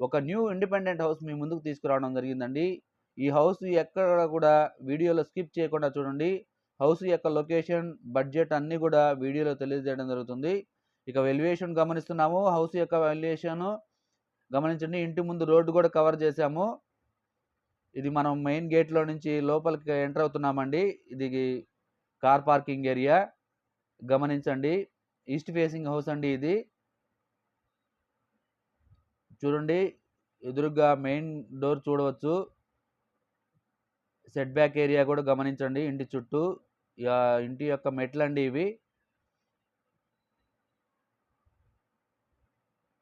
ఒక new independent house మీ ముందుకు తీసుకురావడం జరిగిందండి. ఈ హౌస్ ఎక్కడ కూడా వీడియోలో స్కిప్ చేయకుండా చూడండి. హౌస్ యొక్క లొకేషన్ బడ్జెట్ అన్నీ కూడా వీడియోలో తెలియజేయడం జరుగుతుంది. ఇక వెల్యుయేషన్ గమనిస్తున్నాము. హౌస్ యొక్క వెల్యుయేషన్ గమనించండి. ఇంటి ముందు రోడ్డు కూడా కవర్ చేశాము. ఇది మనం మెయిన్ గేట్లో నుంచి లోపలికి ఎంటర్ అవుతున్నామండి. ఇది కార్ పార్కింగ్ ఏరియా. గమనించండి. ఈస్ట్ ఫేసింగ్ హౌస్ అండి ఇది. చూడండి. ఎదురుగా మెయిన్ డోర్ చూడవచ్చు. సెట్ బ్యాక్ ఏరియా కూడా గమనించండి ఇంటి చుట్టూ. ఇంటి యొక్క మెట్లండి ఇవి.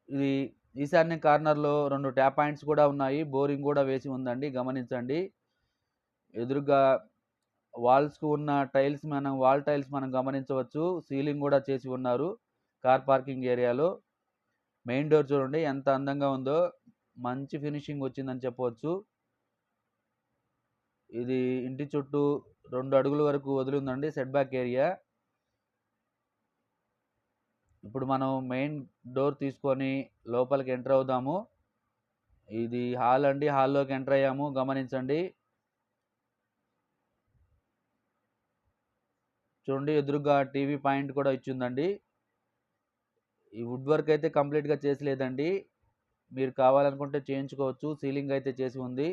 ఇది ఈశాన్య కార్నర్లో రెండు ట్యాప్ పాయింట్స్ కూడా ఉన్నాయి. బోరింగ్ కూడా వేసి ఉందండి గమనించండి. ఎదురుగా వాల్స్కు ఉన్న టైల్స్ మనం వాల్ టైల్స్ మనం గమనించవచ్చు. సీలింగ్ కూడా చేసి ఉన్నారు కార్ పార్కింగ్ ఏరియాలో. మెయిన్ డోర్ చూడండి ఎంత అందంగా ఉందో. మంచి ఫినిషింగ్ వచ్చిందని చెప్పవచ్చు ఇది ఇంటి చుట్టూ రెండు అడుగుల వరకు వదిలిందండి సెట్ బ్యాక్ ఏరియా. ఇప్పుడు మనం మెయిన్ డోర్ తీసుకొని లోపలికి ఎంటర్ అవుదాము. ఇది హాల్ అండి హాల్లోకి ఎంటర్ అయ్యాము గమనించండి. చూడండి ఎదురుగా టీవీ పాయింట్ కూడా ఇచ్చిందండి. ఈ వుడ్ వర్క్ అయితే కంప్లీట్గా చేసలేదండి. మీరు కావాలనుకుంటే చేయించుకోవచ్చు. సీలింగ్ అయితే చేసి ఉంది.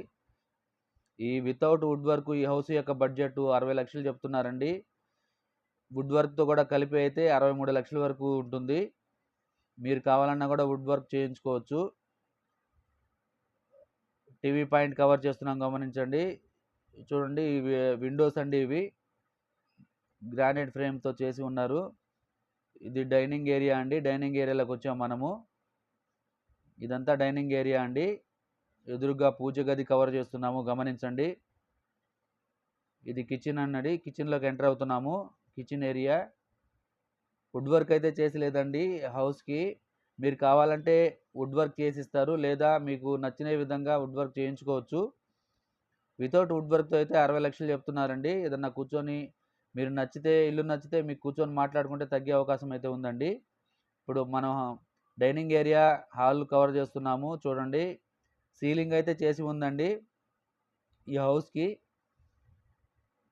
ఈ వితౌట్ వుడ్ వర్క్ ఈ హౌస్ యొక్క బడ్జెట్ అరవై లక్షలు చెప్తున్నారండి. వుడ్ వర్క్తో కూడా కలిపి అయితే అరవై మూడు లక్షల వరకు ఉంటుంది. మీరు కావాలన్నా కూడా వుడ్ వర్క్ చేయించుకోవచ్చు. టీవీ పాయింట్ కవర్ చేస్తున్నాం గమనించండి. చూడండి ఇవి విండోస్ అండి ఇవి. గ్రానైట్ ఫ్రేమ్తో చేసి ఉన్నారు. ఇది డైనింగ్ ఏరియా అండి. డైనింగ్ ఏరియాలోకి వచ్చాం మనము. ఇదంతా డైనింగ్ ఏరియా అండి. ఎదురుగా పూజ గది కవర్ చేస్తున్నాము. గమనించండి. ఇది కిచెన్ అన్నది. కిచెన్లోకి ఎంటర్ అవుతున్నాము. Kitchen area. వుడ్ వర్క్ అయితే చేసి లేదండి హౌస్కి మీరు కావాలంటే వుడ్ వర్క్ చేసి ఇస్తారు. లేదా మీకు నచ్చిన విధంగా వుడ్ వర్క్ చేయించుకోవచ్చు. వితౌట్ వుడ్ వర్క్తో అయితే అరవై లక్షలు చెప్తున్నారండి. ఏదన్నా కూర్చొని మీరు నచ్చితే ఇల్లు నచ్చితే మీకు కూర్చొని మాట్లాడుకుంటే తగ్గే అవకాశం అయితే ఉందండి. ఇప్పుడు మనం డైనింగ్ ఏరియా హాల్ కవర్ చేస్తున్నాము చూడండి. సీలింగ్ అయితే చేసి ఉందండి. ఈ హౌస్కి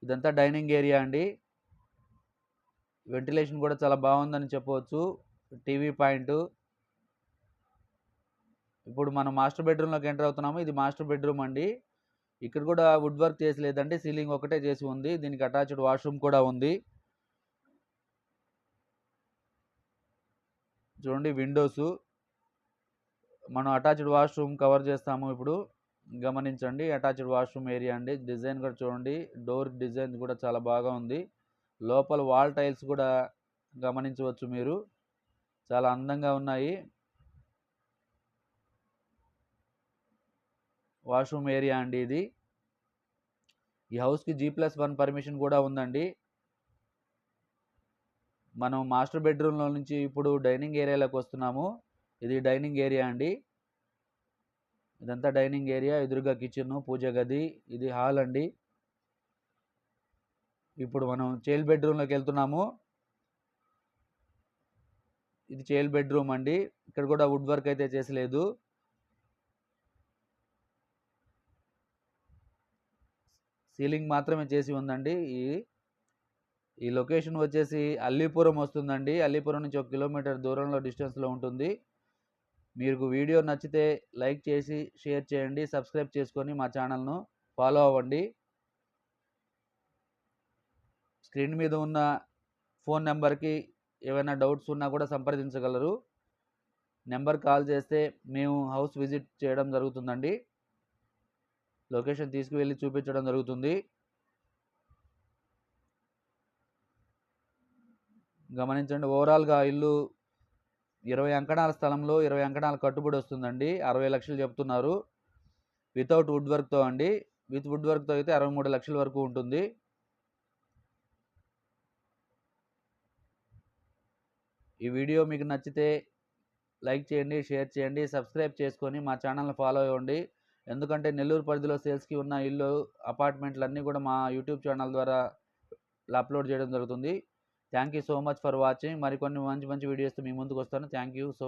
ఇదంతా డైనింగ్ ఏరియా అండి. వెంటిలేషన్ కూడా చాలా బాగుందని చెప్పవచ్చు. TV point. ఇప్పుడు మనం మాస్టర్ బెడ్రూమ్లోకి ఎంటర్ అవుతున్నాము. ఇది మాస్టర్ బెడ్రూమ్ అండి. ఇక్కడ కూడా వుడ్ వర్క్ చేసి లేదండి సీలింగ్ ఒకటే చేసి ఉంది. దీనికి అటాచ్డ్ వాష్రూమ్ కూడా ఉంది. చూడండి విండోస్. మనం అటాచ్డ్ వాష్రూమ్ కవర్ చేస్తాము ఇప్పుడు. గమనించండి అటాచ్డ్ వాష్రూమ్ ఏరియా అండి. డిజైన్ కూడా చూడండి. డోర్ డిజైన్ కూడా చాలా బాగా ఉంది. లోపల వాల్ టైల్స్ కూడా గమనించవచ్చు మీరు. చాలా అందంగా ఉన్నాయి. వాష్రూమ్ ఏరియా అండి ఇది. ఈ హౌస్కి జీ ప్లస్ వన్ పర్మిషన్ కూడా ఉందండి. మనం మాస్టర్ బెడ్రూమ్లో నుంచి ఇప్పుడు డైనింగ్ ఏరియాలోకి వస్తున్నాము. ఇది డైనింగ్ ఏరియా అండి. ఇదంతా డైనింగ్ ఏరియా ఎదురుగా కిచెన్ పూజ గది ఇది హాల్ అండి. ఇప్పుడు మనం చైల్డ్ బెడ్రూమ్లోకి వెళ్తున్నాము. ఇది చైల్డ్ బెడ్రూమ్ అండి. ఇక్కడ కూడా వుడ్ వర్క్ అయితే చేసలేదు. సీలింగ్ మాత్రమే చేసి ఉందండి. ఈ ఈ లొకేషన్ వచ్చేసి అల్లీపురం వస్తుందండి. అల్లీపురం నుంచి ఒక కిలోమీటర్ దూరంలో డిస్టెన్స్లో ఉంటుంది. మీకు వీడియో నచ్చితే లైక్ చేసి షేర్ చేయండి. సబ్స్క్రైబ్ చేసుకొని మా ఛానల్ను ఫాలో అవ్వండి. స్క్రీన్ మీద ఉన్న ఫోన్ నెంబర్కి ఏమైనా డౌట్స్ ఉన్నా కూడా సంప్రదించగలరు. నెంబర్ కాల్ చేస్తే మేము హౌస్ విజిట్ చేయడం జరుగుతుందండి. లొకేషన్ తీసుకువెళ్ళి చూపించడం జరుగుతుంది. గమనించండి ఓవరాల్గా ఇల్లు ఇరవై అంకణాల స్థలంలో ఇరవై అంకణాల కట్టుబడి వస్తుందండి. అరవై లక్షలు చెప్తున్నారు. వితౌట్ వుడ్ వర్క్తో అండి. విత్ వుడ్ వర్క్తో అయితే అరవై మూడు లక్షల వరకు ఉంటుంది. ఈ వీడియో మీకు నచ్చితే లైక్ చేయండి షేర్ చేయండి సబ్స్క్రైబ్ చేసుకొని మా ఛానల్ని ఫాలో అవ్వండి. ఎందుకంటే నెల్లూరు పరిధిలో సేల్స్కి ఉన్న ఇల్లు అపార్ట్మెంట్లు అన్నీ కూడా మా యూట్యూబ్ ఛానల్ ద్వారా అప్లోడ్ చేయడం జరుగుతుంది. Thank you so much for watching. మరికొన్ని మంచి మంచి వీడియోస్తో మీ ముందుకు వస్తాను థ్యాంక్ యూ సో